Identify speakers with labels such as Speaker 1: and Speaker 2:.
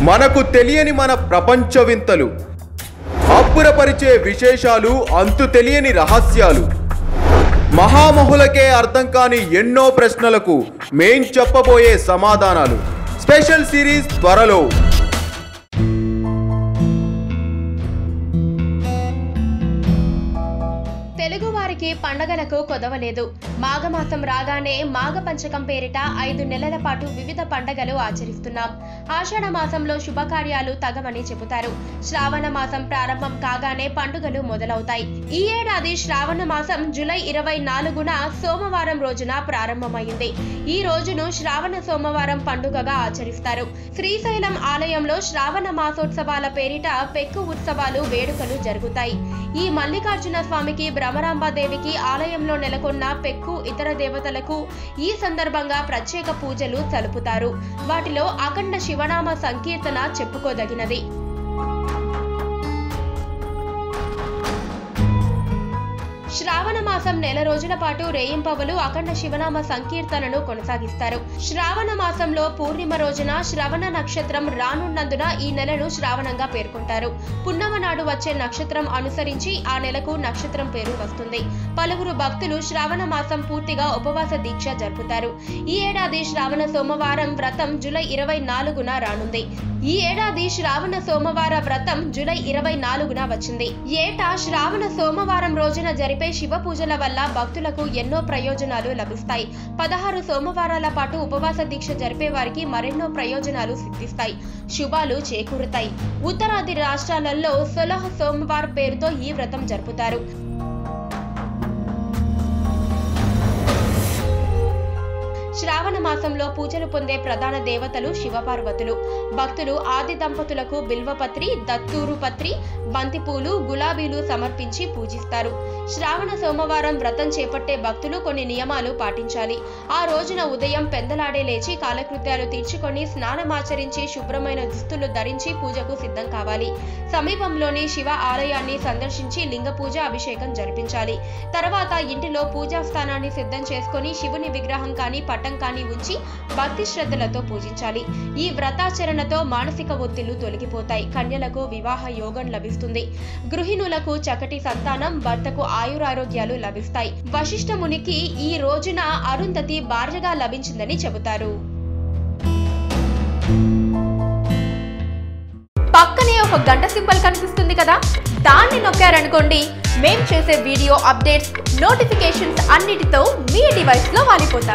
Speaker 1: మనకు తెలియని మన ప్రపంచ వింతలు. అబ్బురపరిచే విశేషాలు అంతు తెలియని రహస్యాలు. మహామహులకే అర్థం కాని ఎన్నో ప్రశ్నలకు మేం చెప్పబోయే సమాధానాలు. స్పెషల్ సిరీస్ త్వరలో.
Speaker 2: తెలుగువారికి పండగలకు కొదవలేదు. మాఘమాసం రాగానే మాఘ పంచకం పేరిట ఐదు నెలల పాటు వివిధ పండగలు ఆచరిస్తున్నాం. ఆషాఢ మాసంలో శుభకార్యాలు తగవని చెబుతారు. శ్రావణ మాసం ప్రారంభం కాగానే పండుగలు మొదలవుతాయి. ఈ ఏడాది శ్రావణ మాసం జూలై ఇరవై నాలుగున సోమవారం రోజున ప్రారంభమైంది. ఈ రోజును శ్రావణ సోమవారం పండుగగా ఆచరిస్తారు. శ్రీశైలం ఆలయంలో శ్రావణ మాసోత్సవాల పేరిట పెక్కు ఉత్సవాలు వేడుకలు జరుగుతాయి. ఈ మల్లికార్జున స్వామికి భ్రమరాంబాదేవికి ఆలయంలో నెలకొన్న పెక్కు ఇతర దేవతలకు ఈ సందర్భంగా ప్రత్యేక పూజలు సలుపుతారు వాటిలో అఖండ శివనామ సంకీర్తన చెప్పుకోదగినది. శ్రావణ మాసం నెల రోజుల పాటు రేయింపవలు అఖండ శివనామ సంకీర్తనను కొనసాగిస్తారు. శ్రావణ మాసంలో పూర్ణిమ రోజున శ్రవణ నక్షత్రం రానున్నందున ఈ నెలను శ్రావణంగా పేర్కొంటారు. పున్నమ నాడు వచ్చే నక్షత్రం అనుసరించి ఆ నెలకు నక్షత్రం పేరు వస్తుంది. పలువురు భక్తులు శ్రావణ మాసం పూర్తిగా ఉపవాస దీక్ష జరుపుతారు. ఈ ఏడాది శ్రావణ సోమవారం వ్రతం జూలై ఇరవై నాలుగున రానుంది. ఈ ఏడాది శ్రావణ సోమవార వ్రతం జూలై ఇరవై నాలుగున వచ్చింది. ఏటా శ్రావణ సోమవారం రోజున జరిపే శివ పూజల వల్ల భక్తులకు ఎన్నో ప్రయోజనాలు లభిస్తాయి. పదహారు సోమవారాల పాటు ఉపవాస దీక్ష జరిపే వారికి మరెన్నో ప్రయోజనాలు సిద్ధిస్తాయి. శుభాలు చేకూరుతాయి. ఉత్తరాది రాష్ట్రాలలో సొలహ సోమవారం పేరుతో ఈ వ్రతం జరుపుతారు. శ్రావణ మాసంలో పూజలు పొందే ప్రధాన దేవతలు శివపార్వతులు. భక్తులు ఆది దంపతులకు బిల్వపత్రి దత్తూరు పత్రి బంతిపూలు గులాబీలు సమర్పించి పూజిస్తారు. శ్రావణ సోమవారం వ్రతం చేపట్టే భక్తులు కొన్ని నియమాలు పాటించాలి. ఆ రోజున ఉదయం పెందలాడే లేచి కాలకృత్యాలు తీర్చుకొని స్నానమాచరించి శుభ్రమైన దుస్తులు ధరించి పూజకు సిద్ధం కావాలి. సమీపంలోని శివ ఆలయాన్ని సందర్శించి లింగ పూజ అభిషేకం జరిపించాలి. తర్వాత ఇంటిలో పూజా స్థానాన్ని సిద్ధం చేసుకొని శివుని విగ్రహం కానీ పట్టం కానీ ఉంచి భక్తి శ్రద్ధలతో పూజించాలి. ఈ వ్రతాచరణతో మానసిక ఒత్తిళ్ళు తొలగిపోతాయి. కన్యలకు వివాహ యోగం లభిస్తుంది. గృహిణులకు చక్కటి సంతానం భర్తకు ఆయురారోగ్యాలు లభిస్తాయి. వశిష్ఠ మునికి ఈ రోజున అరుంధతి భార్యగా లభించిందని చెబుతారు.
Speaker 3: పక్కనే ఒక గంట సింబల్ కనిపిస్తుంది కదా? దాన్ని నొక్కారనుకోండి. మేం చేసే వీడియో అప్డేట్స్ నోటిఫికేషన్స్ అన్నిటితో మీ డివైస్లో వాలిపోతాం.